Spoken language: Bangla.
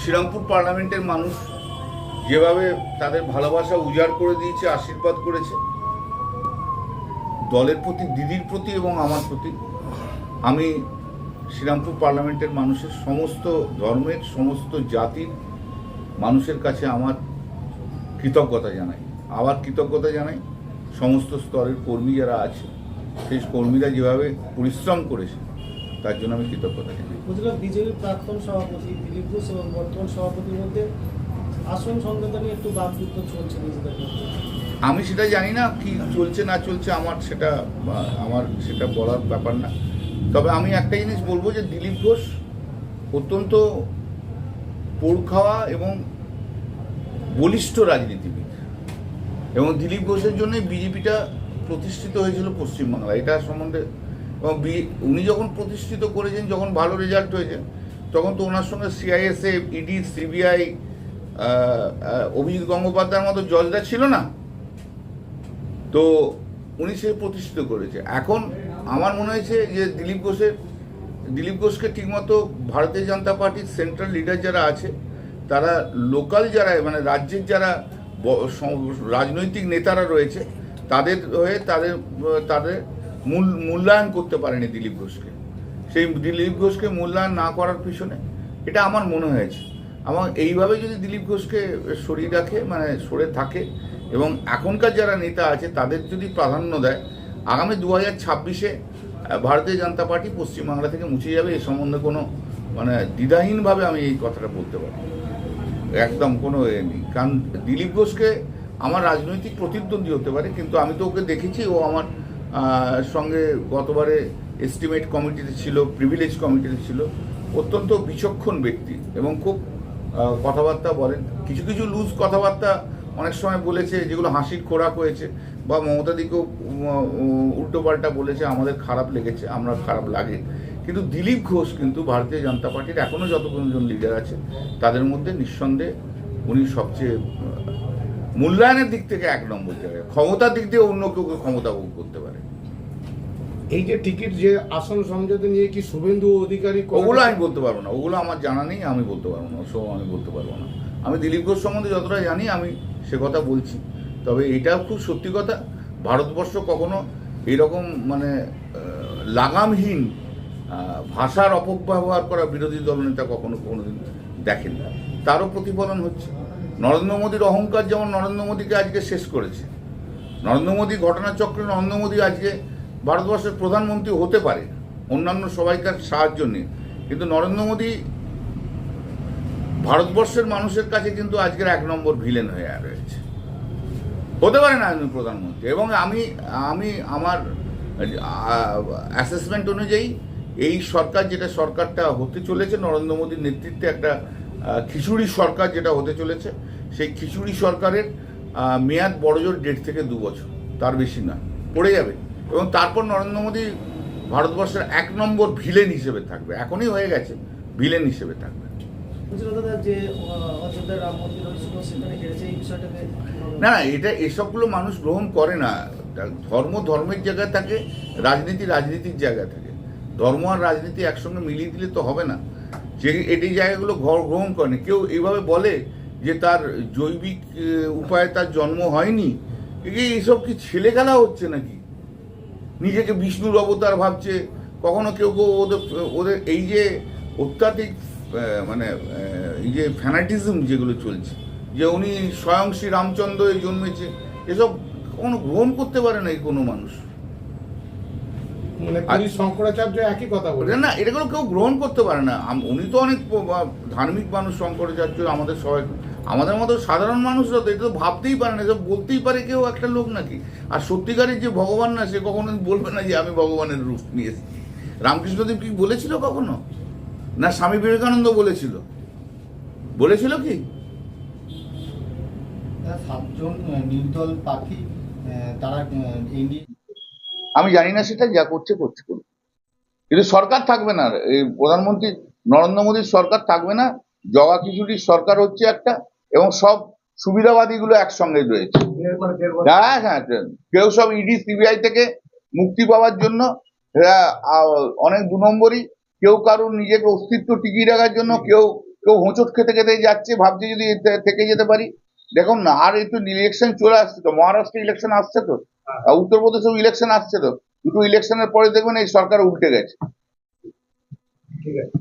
শ্রীরামপুর পার্লামেন্টের মানুষ যেভাবে তাদের ভালোবাসা উজাড় করে দিয়েছে, আশীর্বাদ করেছে, দলের প্রতি, দিদির প্রতি এবং আমার প্রতি, আমি শ্রীরামপুর পার্লামেন্টের মানুষের সমস্ত ধর্মের, সমস্ত জাতির মানুষের কাছে আমার কৃতজ্ঞতা জানাই। আবার কৃতজ্ঞতা জানাই সমস্ত স্তরের কর্মী যারা আছে, সেই কর্মীরা যেভাবে পরিশ্রম করেছে তার জন্য আমি কৃতজ্ঞ থাকি। বুঝলাম বিজেপির প্রাক্তন সভাপতি দিলীপ ঘোষ এবং বর্তমান সভাপতির মধ্যে আসন সংক্রান্ত নিয়ে একটু বাকযুদ্ধ চলছে নিজেদের আমি সেটা জানি না কি চলছে না চলছে আমার সেটা আমার সেটা বলার ব্যাপার না। তবে আমি একটা জিনিস বলব যে দিলীপ ঘোষ অত্যন্ত পোড় খাওয়া এবং বলিষ্ঠ রাজনীতিবিদ। এবং দিলীপ ঘোষের জন্যই বিজেপিটা প্রতিষ্ঠিত হয়েছিল পশ্চিমবাংলা এটা সম্বন্ধে এবং উনি যখন প্রতিষ্ঠিত করেছেন, যখন ভালো রেজাল্ট হয়েছে, তখন তো ওনার সঙ্গে সিআইএসএফ ইডি সিবিআই অভিজিৎ গঙ্গোপাধ্যায়ের মতো জজরা ছিল না? তো উনি সে প্রতিষ্ঠিত করেছে। এখন আমার মনে হয়েছে যে দিলীপ ঘোষের, দিলীপ ঘোষকে ঠিকমতো ভারতীয় জনতা পার্টির সেন্ট্রাল লিডার যারা আছে, তারা লোকাল যারা মানে রাজ্যের যারা রাজনৈতিক নেতারা রয়েছে, তাদের হয়ে তাদের তাদের মূল, মূল্যায়ন করতে পারেনি দিলীপ ঘোষকে। সেই দিলীপ ঘোষকে মূল্যায়ন না করার পিছনে এটা আমার মনে হয়েছে। আমার এইভাবে যদি দিলীপ ঘোষকে সরিয়ে রাখে মানে সরে থাকে এবং এখনকার যারা নেতা আছে তাদের যদি প্রাধান্য দেয়, আগামী দু হাজার ছাব্বিশে ভারতীয় জনতা পার্টি পশ্চিমবাংলা থেকে মুছে যাবে এ সম্বন্ধে কোনো মানে দ্বিধাহীনভাবে আমি এই কথাটা বলতে পারি একদম কোনো এ নেই। কারণ দিলীপ ঘোষকে আমার রাজনৈতিক প্রতিদ্বন্দ্বী হতে পারে, কিন্তু আমি তো ওকে দেখেছি, ও আমার সঙ্গে গতবারে এস্টিমেট কমিটিতে ছিল প্রিভিলেজ কমিটিতে ছিল, অত্যন্ত বিচক্ষণ ব্যক্তি এবং খুব কথাবার্তা বলেন। কিছু কিছু লুজ কথাবার্তা অনেক সময় বলেছে, যেগুলো হাসির খোরাক হয়েছে বা মমতা দিকেও উল্টো পাল্টা বলেছে, আমাদের খারাপ লেগেছে, আমরা খারাপ লাগে। কিন্তু দিলীপ ঘোষ কিন্তু ভারতীয় জনতা পার্টির এখনও যতজন লিডার আছে, তাদের মধ্যে নিঃসন্দেহে উনি সবচেয়ে মূল্যায়নের দিক থেকে এক নম্বর জায়গায়। ক্ষমতার দিক দিয়ে অন্য কেউ কেউ ক্ষমতা ভোগ করতে এই যে টিকিট যে আসন সমঝোতা নিয়ে কি শুভেন্দু অধিকারী ওগুলো আমি বলতে পারব না। ওগুলো আমার জানা নেই আমি বলতে পারব না। সব আমি বলতে পারব না। আমি দিলীপ ঘোষ সম্বন্ধে যতটা জানি আমি সে কথা বলছি। তবে এটাও খুব সত্যি কথা ভারতবর্ষ কখনো এরকম মানে লাগামহীন ভাষার অপব্যবহার করা বিরোধী দলনেতা কখনো কোনোদিন দেখেন তারও প্রতিফলন হচ্ছে। নরেন্দ্র মোদীর অহংকার যেমন নরেন্দ্র মোদীকে আজকে শেষ করেছে নরেন্দ্র মোদী ঘটনাচক্রে নরেন্দ্র মোদী আজকে ভারতবর্ষের প্রধানমন্ত্রী হতে পারে, অন্যান্য সবাইকার সাহায্য নিয়ে। কিন্তু নরেন্দ্র মোদী ভারতবর্ষের মানুষের কাছে কিন্তু আজকের এক নম্বর ভিলেন হয়ে রয়েছে। হতে পারে না আমি প্রধানমন্ত্রী। এবং আমি আমি আমার অ্যাসেসমেন্ট অনুযায়ী এই সরকার যেটা সরকারটা হতে চলেছে, নরেন্দ্র মোদীর নেতৃত্বে একটা খিচুড়ি সরকার যেটা হতে চলেছে, সেই খিচুড়ি সরকারের মেয়াদ বড়জোর দেড় থেকে দু বছর। তার বেশি নয়। পড়ে যাবে। এবং তারপর নরেন্দ্র মোদী ভারতবর্ষের এক নম্বর ভিলেন হিসেবে থাকবে। এখনই হয়ে গেছে ভিলেন হিসেবে থাকবে। না এটা এসবগুলো মানুষ গ্রহণ করে না। ধর্ম ধর্মের জায়গায় থাকে রাজনীতি রাজনীতির জায়গায় থাকে। ধর্ম আর রাজনীতি একসঙ্গে মিলিয়ে দিলে তো হবে না। যে এটি জায়গাগুলো ঘর- গ্রহণ করেনি কেউ এইভাবে বলে যে তার জৈবিক উপায়ে তার জন্ম হয়নি। এই এইসব কি ছেলে খেলা হচ্ছে নাকি? নিজেকে বিষ্ণুর অবতার ভাবছে কখনো কেউ কেউ ওদের ওদের এই যে অত্যাধিক মানে এই যে ফ্যানাটিজম যেগুলো চলছে যে উনি স্বয়ং শ্রী রামচন্দ্র জন্মেছে এসব কখনো গ্রহণ করতে পারে না এই কোনো মানুষ। মানে শঙ্করাচার্য একই কথা বলে না এটাগুলো কেউ গ্রহণ করতে পারে না। উনি তো অনেক ধার্মিক মানুষ শঙ্করাচার্য আমাদের সবাই। আমাদের মতো সাধারণ মানুষরা তো এটা তো ভাবতেই পারে না এসব বলতেই পারে কেউ একটা লোক নাকি। আর সত্যিকারের যে ভগবান না সে কখনো বলবে না যে আমি ভগবানের রূপ নিয়ে এসেছি। রামকৃষ্ণদেব কি বলেছিল কখনো? না স্বামী বিবেকানন্দ বলেছিল? বলেছিল কি? সাতজন নির্দল আহ, তারা আমি জানি না সেটা যা করছে করছে। কিন্তু সরকার থাকবে না। এই প্রধানমন্ত্রী নরেন্দ্র মোদীর সরকার থাকবে না। জগা খিচুড়ির সরকার হচ্ছে একটা। এবং সব সুবিধাবাদীগুলো একসঙ্গে রয়েছে। হ্যাঁ হ্যাঁ কেউ সব ইডি সিবিআই থেকে মুক্তি পাওয়ার জন্য হ্যাঁ, অনেক দু নম্বরই। কেউ কারোর নিজেকে অস্তিত্ব টিকিয়ে রাখার জন্য কেউ কেউ হোঁচট খেতে খেতে যাচ্ছে ভাবছে যদি থেকে যেতে পারি। দেখুন না আর একটু ইলেকশন চলে আসছে তো মহারাষ্ট্রে ইলেকশন আসছে তো? আর উত্তরপ্রদেশেও ইলেকশন আসছে তো? দুটো ইলেকশনের পরে দেখবেন এই সরকার উল্টে গেছে। ঠিক আছে।